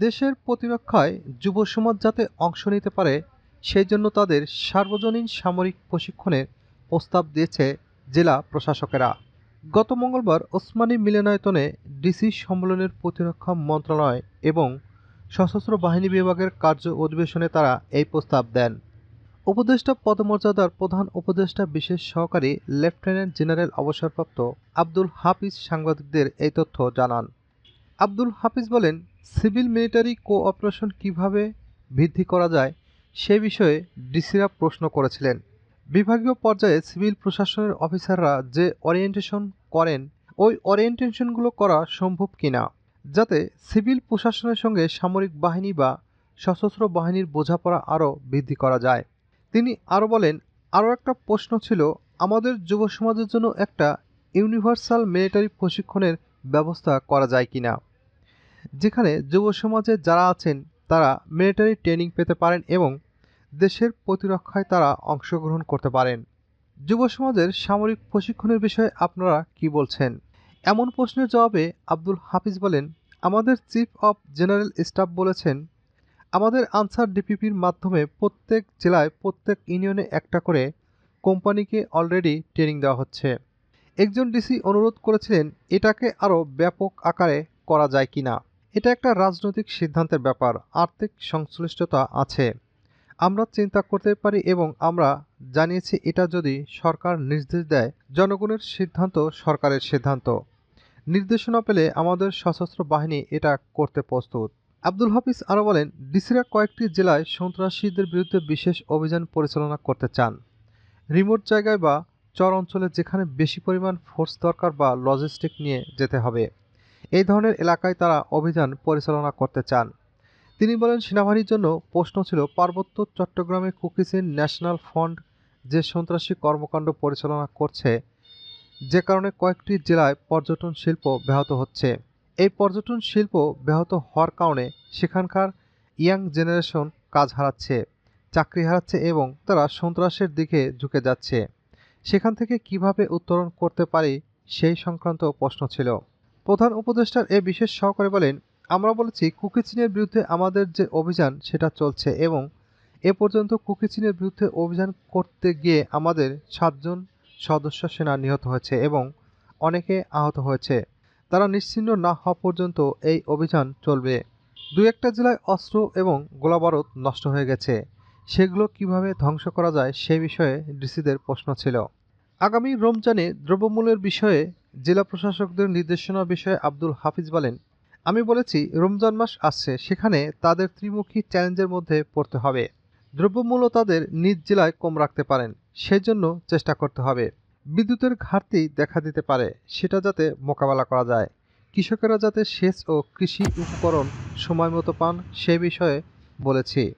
দেশের প্রতিরক্ষায় যুব সমাজ যাতে অংশ নিতে পারে সেই জন্য তাদের সার্বজনীন সামরিক প্রশিক্ষণের প্রস্তাব দিয়েছে জেলা প্রশাসকেরা। গত মঙ্গলবার ওসমানী মিলনায়তনে ডিসি সম্মেলনের প্রতিরক্ষা মন্ত্রণালয় এবং সশস্ত্র বাহিনী বিভাগের কার্য অধিবেশনে তারা এই প্রস্তাব দেন। উপদেষ্টা পদমর্যাদার প্রধান উপদেষ্টা বিশেষ সহকারী লেফটেন্যান্ট জেনারেল অবসরপ্রাপ্ত আব্দুল হাফিজ সাংবাদিকদের এই তথ্য জানান। আব্দুল হাফিজ বলেন সিভিল মিলিটারি কোঅপারেশন কীভাবে বৃদ্ধি করা যায় সে বিষয়ে ডিসিরা প্রশ্ন করেছিলেন। বিভাগীয় পর্যায়ে সিভিল প্রশাসনের অফিসাররা যে ওরিয়েন্টেশন করেন, ওই ওরিয়েন্টেশনগুলো করা সম্ভব কিনা, যাতে সিভিল প্রশাসনের সঙ্গে সামরিক বাহিনী বা সশস্ত্র বাহিনীর বোঝাপড়া আরও বৃদ্ধি করা যায়। তিনি আরও বলেন, আরও একটা প্রশ্ন ছিল, আমাদের যুব সমাজের জন্য একটা ইউনিভার্সাল মিলিটারি প্রশিক্ষণের ব্যবস্থা করা যায় কিনা। যেখানে যুব সমাজে যারা আছেন, তারা মিলিটারি ট্রেনিং পেতে পারেন এবং দেশের প্রতিরক্ষায় তারা অংশগ্রহণ করতে পারেন। যুব সমাজের সামরিক প্রশিক্ষণের বিষয়ে আপনারা কি বলছেন? এমন প্রশ্নের জবাবে আব্দুল হাফিজ বলেন, আমাদের চিফ অফ জেনারেল স্টাফ বলেছেন, আমাদের আনসার ডিপিপির মাধ্যমে প্রত্যেক জেলায় প্রত্যেক ইউনিয়নে একটা করে কোম্পানিকে অলরেডি ট্রেনিং দেওয়া হচ্ছে। একজন ডিসি অনুরোধ করেছিলেন, এটাকে আরও ব্যাপক আকারে করা যায় কিনা? এটা একটা রাজনৈতিক সিদ্ধান্তের ব্যাপার, আর্থিক সংশ্লিষ্টতা আছে। আমরা চিন্তা করতে পারি এবং আমরা জানিয়েছি এটা যদি সরকার নির্দেশ দেয়, জনগণের সিদ্ধান্ত সরকারের সিদ্ধান্ত। নির্দেশনা পেলে আমাদের সশস্ত্র বাহিনী এটা করতে প্রস্তুত। আব্দুল হাফিজ আরও বলেন, ডিসিরা কয়েকটি জেলায় সন্ত্রাসীদের বিরুদ্ধে বিশেষ অভিযান পরিচালনা করতে চান। রিমোট জায়গায় বা চর অঞ্চলে যেখানে বেশি পরিমাণ ফোর্স দরকার বা লজিস্টিক নিয়ে যেতে হবে। এই ধরনের এলাকায় তারা অভিযান পরিচালনা করতে চান। তিনি বলেন, সেনাবাহিনীর জন্য প্রশ্ন ছিল, পার্বত্য চট্টগ্রামে কুকিসিন ন্যাশনাল ফান্ড যে সন্ত্রাসী কর্মকাণ্ড পরিচালনা করছে, যে কারণে কয়েকটি জেলায় পর্যটন শিল্প ব্যাহত হচ্ছে। এই পর্যটন শিল্প ব্যাহত হওয়ার কারণে সেখানকার ইয়াং জেনারেশন কাজ হারাচ্ছে, চাকরি হারাচ্ছে এবং তারা সন্ত্রাসের দিকে ঝুঁকে যাচ্ছে। সেখান থেকে কীভাবে উত্তরণ করতে পারি সেই সংক্রান্ত প্রশ্ন ছিল। প্রধান উপদেষ্টার এ বিশেষ সহকারী বলেন, আমরা বলেছি কুকি চীনের বিরুদ্ধে আমাদের যে অভিযান সেটা চলছে এবং এ পর্যন্ত কুকি চীনের বিরুদ্ধে অভিযান করতে গিয়ে আমাদের সাতজন সদস্য সেনা নিহত হয়েছে এবং অনেকে আহত হয়েছে। তারা নিশ্চিহ্ন না হওয়া পর্যন্ত এই অভিযান চলবে। দু একটা জেলায় অস্ত্র এবং গোলাবারুদ নষ্ট হয়ে গেছে। সেগুলো কীভাবে ধ্বংস করা যায় সে বিষয়ে ডিসিদের প্রশ্ন ছিল। আগামী রমজানে দ্রব্যমূল্যের বিষয়ে জেলা প্রশাসকদের নির্দেশনা বিষয়ে আব্দুল হাফিজ বলেন, আমি বলেছি, রমজান মাস আসছে, সেখানে তাদের ত্রিমুখী চ্যালেঞ্জের মধ্যে পড়তে হবে। দ্রব্যমূল্য তাদের নিজ জেলায় কম রাখতে পারেন, সেজন্য চেষ্টা করতে হবে। বিদ্যুতের ঘাটতি দেখা দিতে পারে, সেটা যাতে মোকাবেলা করা যায়। কৃষকেরা যাতে সেচ ও কৃষি উপকরণ সময় মতো পান, সে বিষয়ে বলেছি।